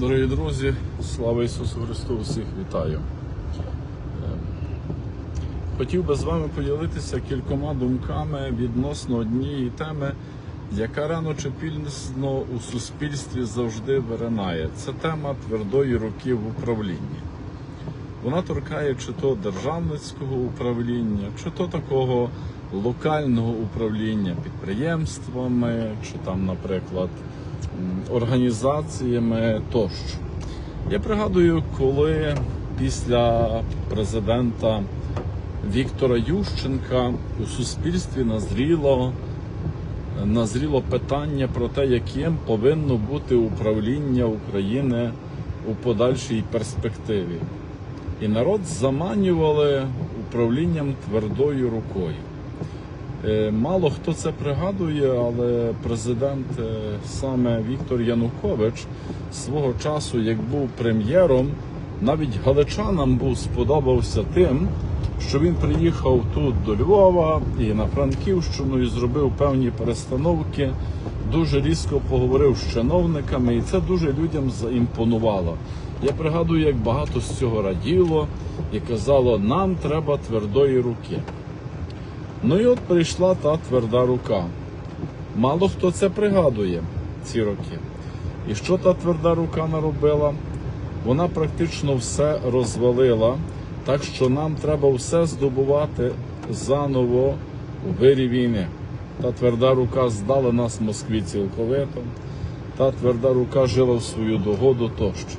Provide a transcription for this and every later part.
Дорогі друзі, слава Ісусу Христу! Усіх вітаю. Ем, Хотів би з вами поділитися кількома думками відносно однієї теми, яка рано чи пізно у суспільстві завжди виринає. Це тема твердої руки в управлінні. Вона торкає чи то державницького управління, чи то такого локального управління підприємствами, чи там, наприклад, організаціями тощо. Я пригадую, коли після президента Віктора Ющенка у суспільстві назріло, назріло питання про те, яким повинно бути управління України у подальшій перспективі. І народ заманювали управлінням твердою рукою. Е, Мало хто це пригадує, але президент е, саме Віктор Янукович свого часу, як був прем'єром, навіть галичанам був сподобався тим, що він приїхав тут до Львова і на Франківщину і зробив певні перестановки. Дуже різко поговорив з чиновниками, і це дуже людям заімпонувало. Я пригадую, як багато з цього раділо і казало, нам треба твердої руки. Ну і от прийшла та тверда рука. Мало хто це пригадує ці роки. І що та тверда рука наробила? Вона практично все розвалила, так що нам треба все здобувати заново у вирі війни. Та тверда рука здала нас Москві цілковито, та тверда рука жила в свою догоду тощо.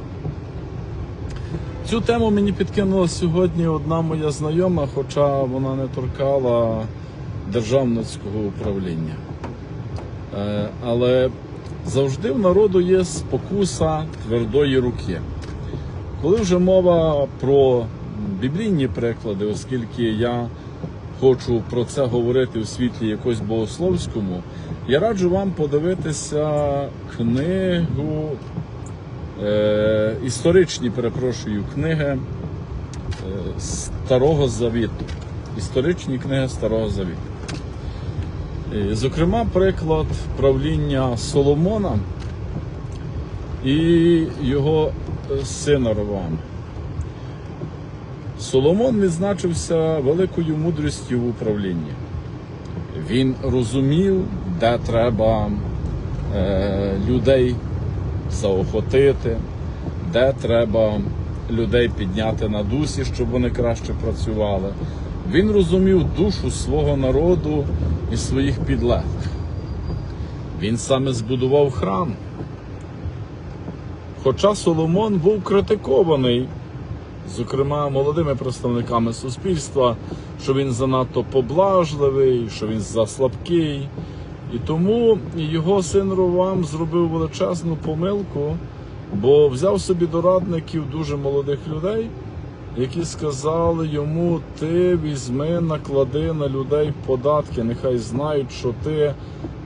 Цю тему мені підкинула сьогодні одна моя знайома, хоча вона не торкала державницького управління. Е, Але завжди в народу є спокуса твердої руки. Коли вже мова про біблійні приклади, оскільки я хочу про це говорити у світлі якось богословському, я раджу вам подивитися книгу е, історичні, перепрошую, книги е, Старого Завіту. Історичні книги Старого Завіту. Е, Зокрема, приклад правління Соломона і його сина Рована. Соломон відзначився великою мудрістю в управлінні. Він розумів, де треба е, людей заохотити, де треба людей підняти на дусі, щоб вони краще працювали. Він розумів душу свого народу і своїх підлеглих. Він саме збудував храм. Хоча Соломон був критикований, зокрема молодими представниками суспільства, що він занадто поблажливий, що він заслабкий. І тому його син Ровам зробив величезну помилку, бо взяв собі дорадників дуже молодих людей, які сказали йому: ти візьми, наклади на людей податки, нехай знають, що ти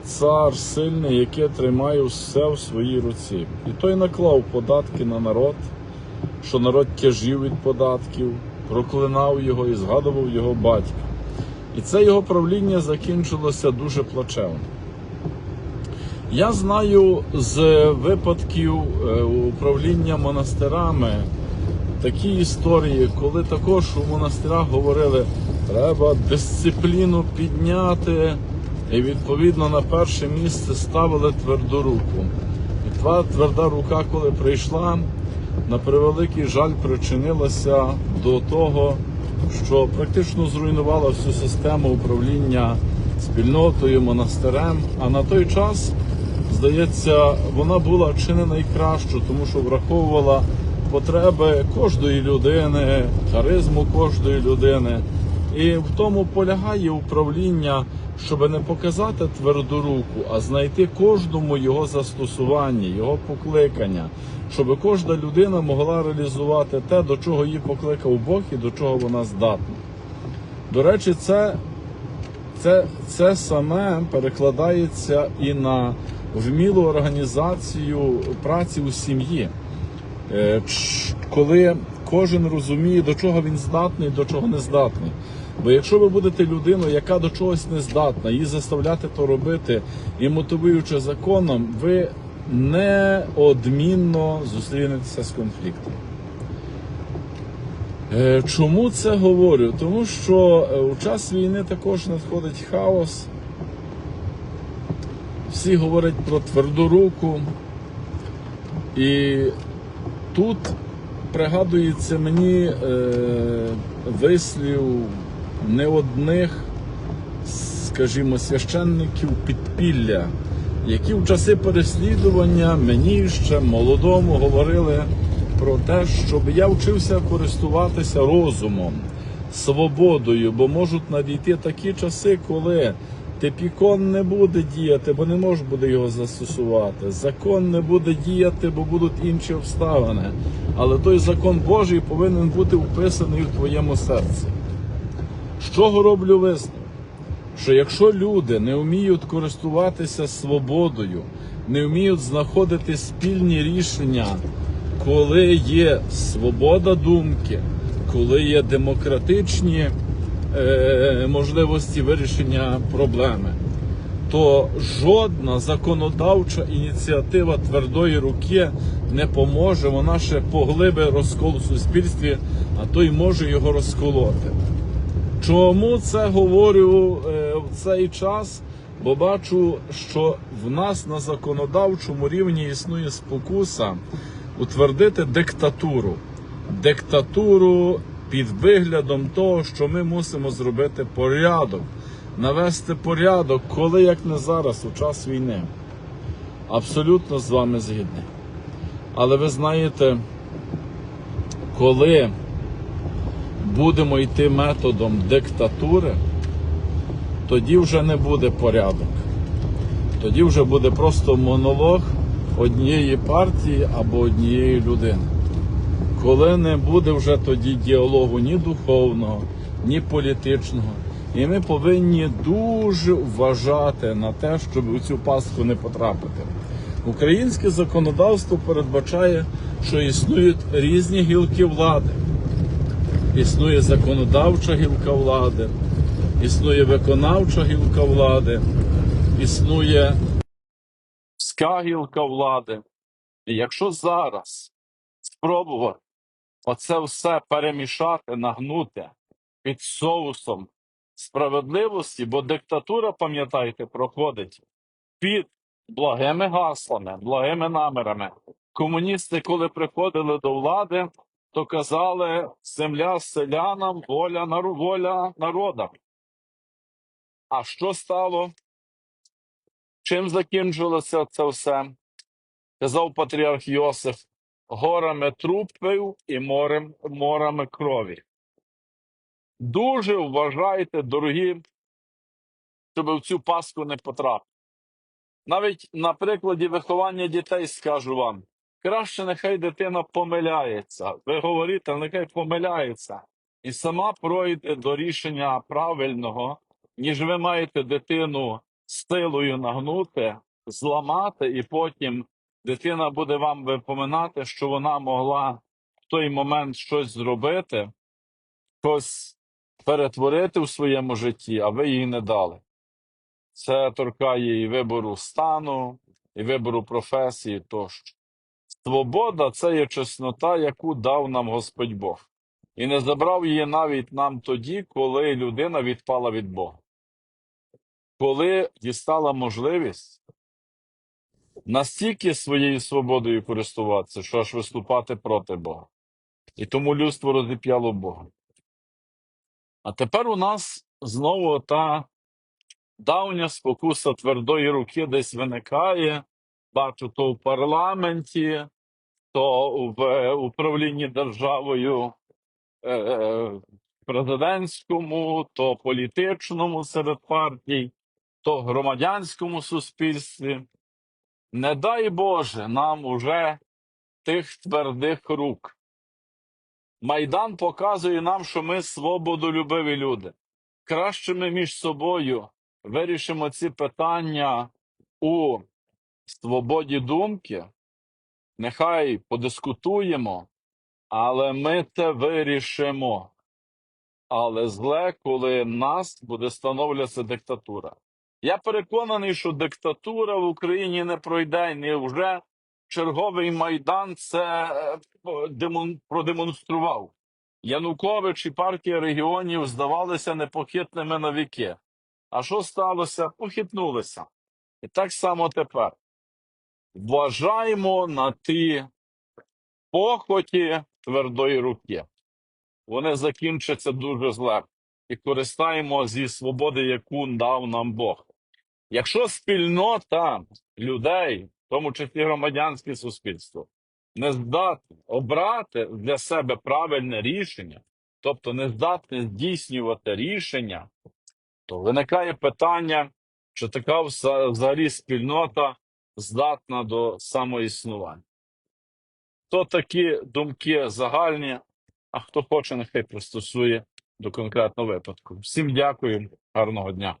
цар сильний, який тримає все в своїй руці. І той наклав податки на народ, що народ тяжів від податків, проклинав його і згадував його батька. І це його правління закінчилося дуже плачевно. Я знаю з випадків е, управління монастирами такі історії, коли також у монастирах говорили, треба дисципліну підняти, і відповідно на перше місце ставили тверду руку. І та тверда рука, коли прийшла, на превеликий жаль причинилася до того, що практично зруйнувала всю систему управління спільнотою, монастирем. А на той час, здається, вона була чи не найкращою, тому що враховувала потреби кожної людини, харизму кожної людини. І в тому полягає управління, щоб не показати тверду руку, а знайти кожному його застосування, його покликання, щоб кожна людина могла реалізувати те, до чого її покликав Бог і до чого вона здатна. До речі, це, це, це саме перекладається і на вмілу організацію праці у сім'ї. Е, коли кожен розуміє, до чого він здатний, до чого не здатний. Бо якщо ви будете людиною, яка до чогось не здатна, її заставляти то робити і мотивуючи законом, ви неодмінно зустрінетеся з конфліктом. Е, Чому це говорю? Тому що е, у час війни також надходить хаос. Всі говорять про тверду руку. І тут пригадується мені е, вислів не одних, скажімо, священників підпілля, які в часи переслідування мені ще молодому говорили про те, щоб я вчився користуватися розумом, свободою, бо можуть надійти такі часи, коли типікон не буде діяти, бо не може буде його застосувати. Закон не буде діяти, бо будуть інші обставини. Але той закон Божий повинен бути вписаний в твоєму серці. З чого роблю висновок? Що якщо люди не вміють користуватися свободою, не вміють знаходити спільні рішення, коли є свобода думки, коли є демократичні е, можливості вирішення проблеми, то жодна законодавча ініціатива твердої руки не поможе, вона ще поглибить розкол у суспільстві, а то й може його розколоти. Чому це говорю е, в цей час? Бо бачу, що в нас на законодавчому рівні існує спокуса утвердити диктатуру. Диктатуру під виглядом того, що ми мусимо зробити порядок, навести порядок, коли як не зараз, у час війни. Абсолютно з вами згідний. Але ви знаєте, коли будемо йти методом диктатури, тоді вже не буде порядок. Тоді вже буде просто монолог однієї партії або однієї людини. Коли не буде вже тоді діалогу ні духовного, ні політичного. І ми повинні дуже вважати на те, щоб у цю пастку не потрапити. Українське законодавство передбачає, що існують різні гілки влади. Існує законодавча гілка влади, існує виконавча гілка влади, існує ська гілка влади. І якщо зараз спробувати оце все перемішати, нагнути під соусом справедливості, бо диктатура, пам'ятайте, проходить під благими гаслами, благими намірами. Комуністи, коли приходили до влади, то казали земля селянам, воля, нару- воля народам. А що стало? Чим закінчилося це все? Казав патріарх Йосиф: горами трупів і морем, морами крові. Дуже вважайте, дорогі, щоб в цю паску не потрапити. Навіть на прикладі виховання дітей скажу вам: краще нехай дитина помиляється. Ви говорите, нехай помиляється, і сама пройде до рішення правильного, ніж ви маєте дитину силою нагнути, зламати, і потім дитина буде вам випоминати, що вона могла в той момент щось зробити, щось перетворити в своєму житті, а ви їй не дали. Це торкає і вибору стану, і вибору професії тощо. Свобода це є чеснота, яку дав нам Господь Бог. І не забрав її навіть нам тоді, коли людина відпала від Бога. Коли дістала можливість настільки своєю свободою користуватися, що аж виступати проти Бога. І тому людство розіп'яло Бога. А тепер у нас знову та давня спокуса твердої руки десь виникає. Бачу то в парламенті, то в управлінні державою е, президентському, то політичному серед партій, то громадянському суспільстві. Не дай Боже нам уже тих твердих рук. Майдан показує нам, що ми свободолюбиві люди. Краще ми між собою вирішимо ці питання у свободі думки, нехай подискутуємо, але ми це вирішимо. Але зле, коли нас буде становлятися диктатура. Я переконаний, що диктатура в Україні не пройде, не вже черговий майдан це е, продемонстрував. Янукович і партія регіонів здавалися непохитними на віки. А що сталося? Похитнулися. І так само тепер. Вважаємо на ті похоті твердої руки. Вони закінчаться дуже зле. І користаємо зі свободи, яку дав нам Бог. Якщо спільнота людей, в тому числі громадянське суспільство, не здатне обрати для себе правильне рішення, тобто не здатне здійснювати рішення, то виникає питання, чи така взагалі спільнота здатна до самоіснування. То такі думки загальні, а хто хоче, нехай пристосує до конкретного випадку. Всім дякую, гарного дня.